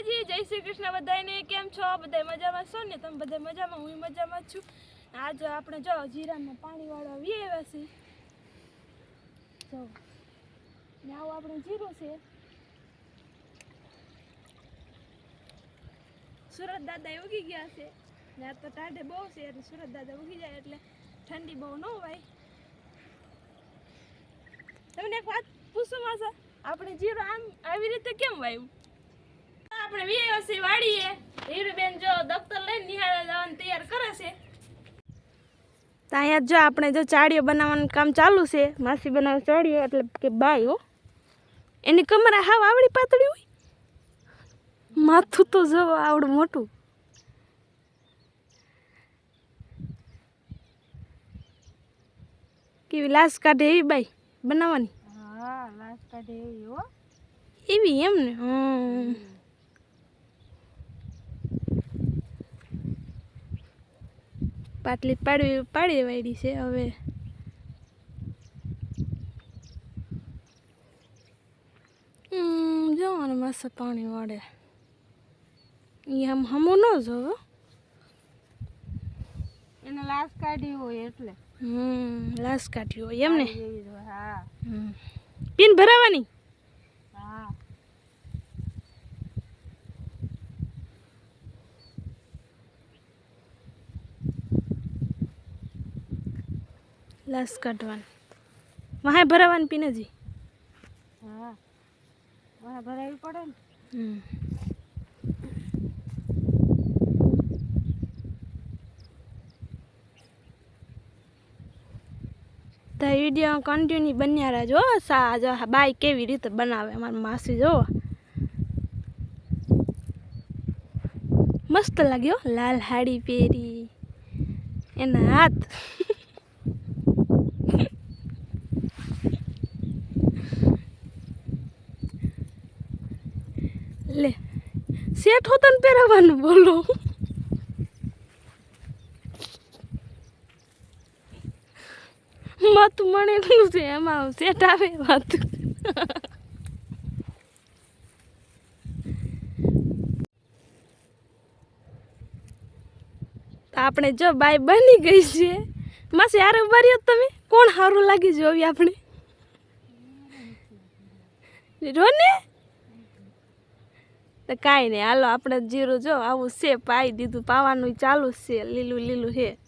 માતાજી જય શ્રી કૃષ્ણ બધાને કેમ છો? બધા મજામાં છો ને? તમે બધા મજામાં? હું મજામાં છું. આજે આપણે જો જીરામાં પાણી વાળવા વી આવ્યા છે આવું આપણે જીરું છે. સુરત દાદા ઉગી ગયા છે. ને આ તો ટાઢે બહુ છે, એટલે સુરત દાદા ઉગી જાય એટલે ઠંડી બહુ ન હોય. તમને એક વાત પૂછું માસા, આપણે જીરું આમ આવી રીતે કેમ વાવ્યું આપણે વીએસસી વાળીએ હીરુબેન જો દફતર લઈને નિહાળે જવાનું તૈયાર કરે છે. ત્યાં અહીંયા જો આપણે જો ચાડીઓ બનાવવાનું કામ ચાલુ છે માસી બનાવે ચાડીઓ એટલે કે હો. એની કમર હાવ આવડી પાતળી હોય. માથું તો જો આવડું મોટું. કેવી લાશ કાઢે એવી બાઈ બનાવવાની? હા લાશ કાઢે એવી હો. એવી એમ ને? હમ. પાટલી પાડવી પાડી વાળી છે હવે. જવાનું મસ્ત પાણી વાળે. એ આમ હમો ન જોવો. એને લાશ કાઢી હોય એટલે. હમ લાશ કાઢી હોય એમ ને? કાઢી એવી જ હોય, હા. હમ. પીન ભરાવાની હા લાશ કાઢવાની. વાહે ભરાવાની પીનેજી. હા. વાહ ભરાવી પડે ને. તો વીડિયો કન્ટિન્યુ બન્યા રહેજો. સા જો બાઈ કેવી રીતે બનાવે અમારી માસી જો. મસ્ત લાગ્યો લાલ હાડી પહેરી. એના હાથ. શેઠ ને પહેરાવાનું, બોલો. માતું મણેલું છે, એમાં શેઠ આવે માતું આપણે જો બાય બની ગઈ છે. માસે યાર ઊભા તમે? કોણ સારું લાગી જોવી આપણે? રોને? તો કાંઈ નહીં. હાલો, આપણે જીરું જો આવું છે પાઈ દીધું. પાવાનું ચાલુ છે. લીલું લીલું છે.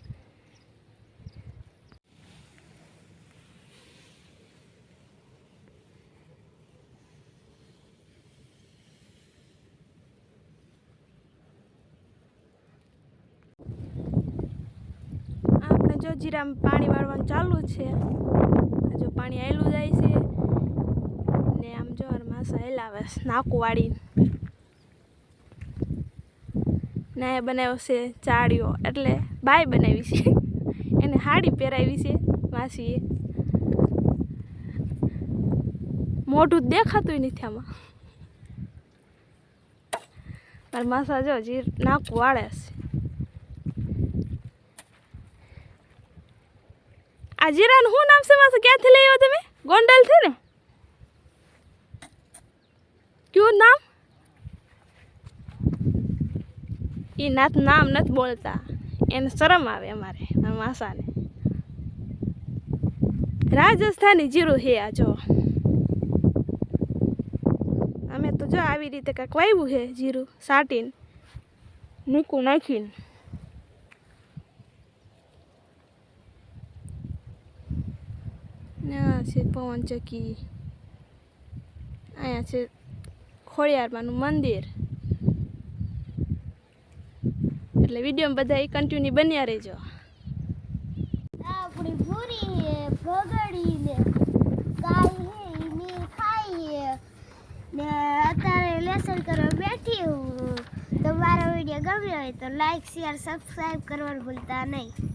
આપણે જો જીરામાં પાણી વાળવાનું ચાલુ છે. જો પાણી આવેલું જાય છે. ને આમ જો માસા હેલાવે, નાકું વાળીને. ને બનાવ્યો છે ચાળીઓ એટલે બાય બનાવી છે. એને હાડી પહેરાવી છે માસીએ. મોઢું દેખાતું નથી આમાં. મારા માસા જો જીર નાકું વાળે છે. આ જીરાનું શું નામ છે માસા? ક્યાંથી લઈ આવ્યો તમે? ગોંડલથી ને? કયું નામ? એ નાથ નામ નથી બોલતા. એને શરમ આવે અમારે માસાને. રાજસ્થાની જીરું હે આ જો. અમે તો જો આવી રીતે કાંઈક વાવ્યું છે જીરું, સાટીને. મૂકું નાખીને. આ છે પવન ચક્કી અહીંયા છે ખોડિયારમાંનું મંદિર. એટલે વીડિયો બધા કન્ટિન્યુ બન્યા રહેજો. આપણી પૂરી ભગડી ને ગાય ઈને ખાઈએ. ને અત્યારે લેસન કરવા બેઠી હું. તમારો વીડિયો ગમ્યો હોય તો લાઈક શેર સબસ્ક્રાઈબ કરવાનું ભૂલતા નહીં.